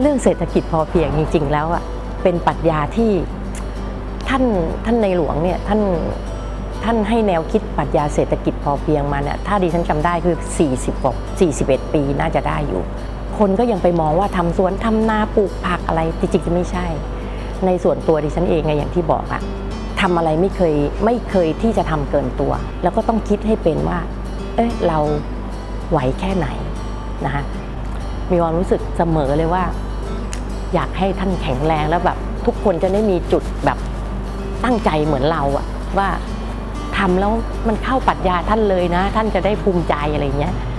เรื่องเศรษฐกิจพอเพียงจริง ๆ แล้วอะเป็นปรัชญาที่ท่านท่านในหลวงเนี่ยท่านท่านให้แนวคิดปรัชญาเศรษฐกิจพอเพียงมาเนี่ยถ้าดิฉันจำได้คือ 40กว่า41 ปีน่าจะได้อยู่ คนก็ยังไปมองว่าทำสวนทำนาปลูกผักอะไรจริงๆไม่ใช่ ในส่วนตัวดิฉันเองไงอย่างที่บอกอะทำอะไรไม่เคยไม่เคยที่จะทำเกินตัว แล้วก็ต้องคิดให้เป็นว่า เอ๊ะเราไหวแค่ไหนนะคะมีความรู้สึกเสมอเลยว่า อยากให้ท่านแข็งแรงแล้วแบบทุกคนจะได้มีจุดแบบตั้งใจเหมือนเราอะว่าทำแล้วมันเข้าปรัชญาท่านเลยนะ ท่านจะได้ภูมิใจอะไรเงี้ย「